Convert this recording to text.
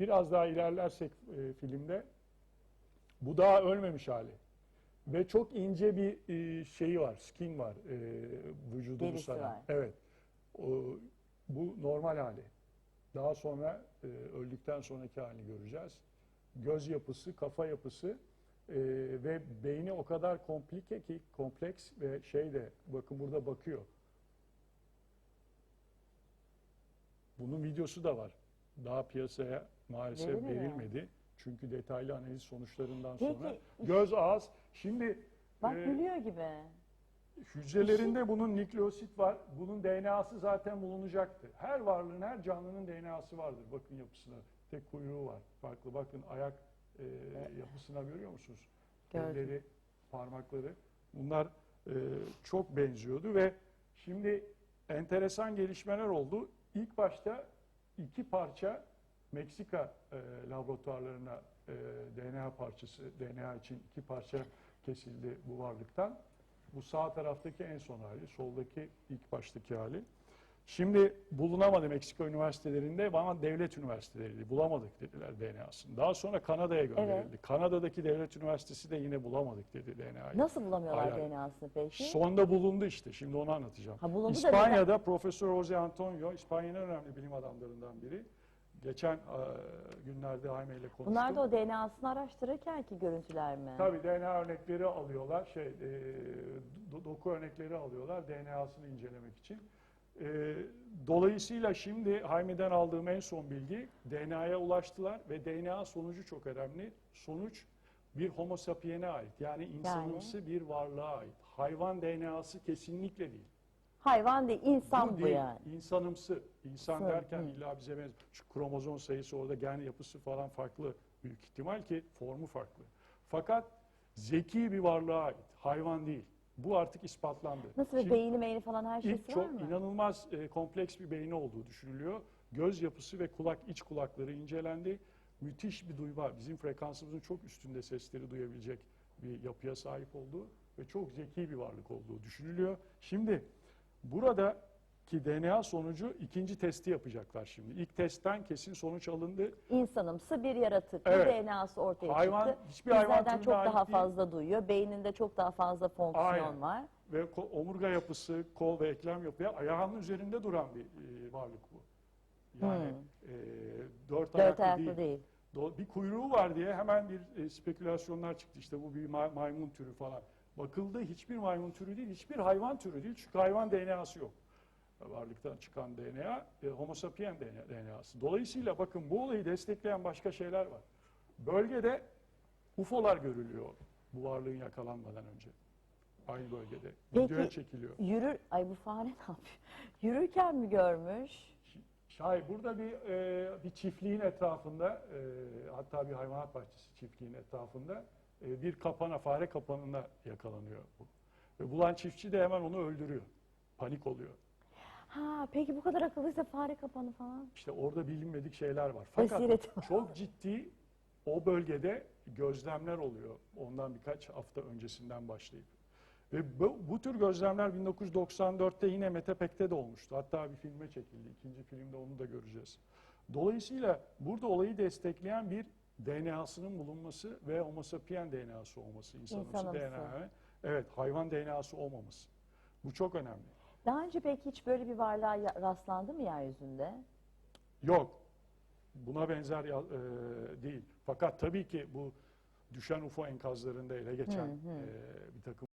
biraz daha ilerlersek e, filmde bu daha ölmemiş hali. Ve çok ince bir e, şeyi var, skin var e, saran. var. Evet. O, bu normal hali. Daha sonra e, öldükten sonraki halini göreceğiz. Göz yapısı, kafa yapısı e, ve beyni o kadar komplike ki, kompleks ve şey de bakın burada bakıyor. Bunun videosu da var. Daha piyasaya maalesef Verilmedi mi? verilmedi. Çünkü detaylı analiz sonuçlarından Peki, sonra göz ağız şimdi Bak e, gülüyor gibi. hücrelerinde bunun nükleosit var. Bunun DNA'sı zaten bulunacaktı. Her varlığın, her canlının DNA'sı vardır. Bakın yapısına. Tek kuyruğu var. Farklı. Bakın ayak e, yapısına görüyor musunuz? Gördüm. Elleri, parmakları. Bunlar e, çok benziyordu ve şimdi enteresan gelişmeler oldu. İlk başta iki parça Meksika e, laboratuvarlarına e, DNA parçası, DNA için iki parça kesildi bu varlıktan. Bu sağ taraftaki en son hali, soldaki ilk baştaki hali. Şimdi bulunamadı Meksika üniversitelerinde ama devlet üniversiteleriydi. Bulamadık dediler DNA'sını. Daha sonra Kanada'ya gönderildi. Kanada'daki devlet üniversitesi de yine bulamadık dedi DNA'yı. Nasıl bulamıyorlar Hala. DNA'sını peki? Sonda bulundu işte. Şimdi onu anlatacağım. Ha, bulundu da İspanya'da Profesör Jose Antonio, İspanya'nın önemli bilim adamlarından biri. Geçen e, günlerde Jaime ile konuştum. Bunlar da o DNA'sını araştırırken ki görüntüler mi? Tabii DNA örnekleri alıyorlar, şey e, do- doku örnekleri alıyorlar DNA'sını incelemek için. E, dolayısıyla şimdi Jaime'den aldığım en son bilgi DNA'ya ulaştılar ve DNA sonucu çok önemli. Sonuç bir homo sapiens'e ait yani insanımsı bir varlığa ait. Hayvan DNA'sı kesinlikle değil. Hayvan değil, insan bu, değil, yani. insanımsı. İnsan Hı, derken hı. illa bize benziyor. Şu kromozom sayısı orada gen yapısı falan farklı. Büyük ihtimal ki formu farklı. Fakat zeki bir varlığa ait. Hayvan değil. Bu artık ispatlandı. Nasıl bir Şimdi beyni meyni falan her ilk şeysi var çok mı? inanılmaz e, kompleks bir beyni olduğu düşünülüyor. Göz yapısı ve kulak iç kulakları incelendi. Müthiş bir duyu var. Bizim frekansımızın çok üstünde sesleri duyabilecek bir yapıya sahip olduğu ve çok zeki bir varlık olduğu düşünülüyor. Şimdi buradaki DNA sonucu ikinci testi yapacaklar şimdi. İlk testten kesin sonuç alındı. İnsanımsı bir yaratık. Evet. DNA'sı ortaya Hayvan- çıktı. hiçbir hayvan Bizlerden türüne çok ait daha değil. fazla duyuyor. Beyninde çok daha fazla fonksiyon Aynen. var. ve ko- omurga yapısı, kol ve eklem yapıya ayağının üzerinde duran bir e, varlık bu. Yani e, dört, Hmm. Dört ayaklı, ayaklı değil. değil. Do- Bir kuyruğu var diye hemen bir e, spekülasyonlar çıktı. İşte bu bir ma- maymun türü falan. Bakıldı hiçbir maymun türü değil, hiçbir hayvan türü değil. Çünkü hayvan DNA'sı yok. Varlıktan çıkan DNA, e, Homo sapien DNA'sı. Dolayısıyla bakın bu olayı destekleyen başka şeyler var. Bölgede UFO'lar görülüyor bu varlığın yakalanmadan önce. Aynı bölgede. Videoya çekiliyor. Yürür, ay bu fare ne yapıyor? Yürürken mi görmüş? Şahin burada bir e, bir çiftliğin etrafında e, hatta bir hayvanat bahçesi çiftliğin etrafında e, bir kapana fare kapanına yakalanıyor bu. Ve bulan çiftçi de hemen onu öldürüyor. Panik oluyor. Ha peki bu kadar akıllıysa fare kapanı falan. İşte orada bilinmedik şeyler var. Fakat Basiret. çok ciddi o bölgede gözlemler oluyor. Ondan birkaç hafta öncesinden başlayıp. Ve bu, bu tür gözlemler 1994'te yine Metepek'te de olmuştu. Hatta bir filme çekildi. İkinci filmde onu da göreceğiz. Dolayısıyla burada olayı destekleyen bir DNA'sının bulunması ve Homo sapien DNA'sı olması, insanımsı İnsanımsı. DNA. Evet, hayvan DNA'sı olmaması. Bu çok önemli. Daha önce peki hiç böyle bir varlığa ya- rastlandı mı yeryüzünde? Yok. Buna benzer ya- e, değil. Fakat tabii ki bu düşen UFO enkazlarında ele geçen e, bir takım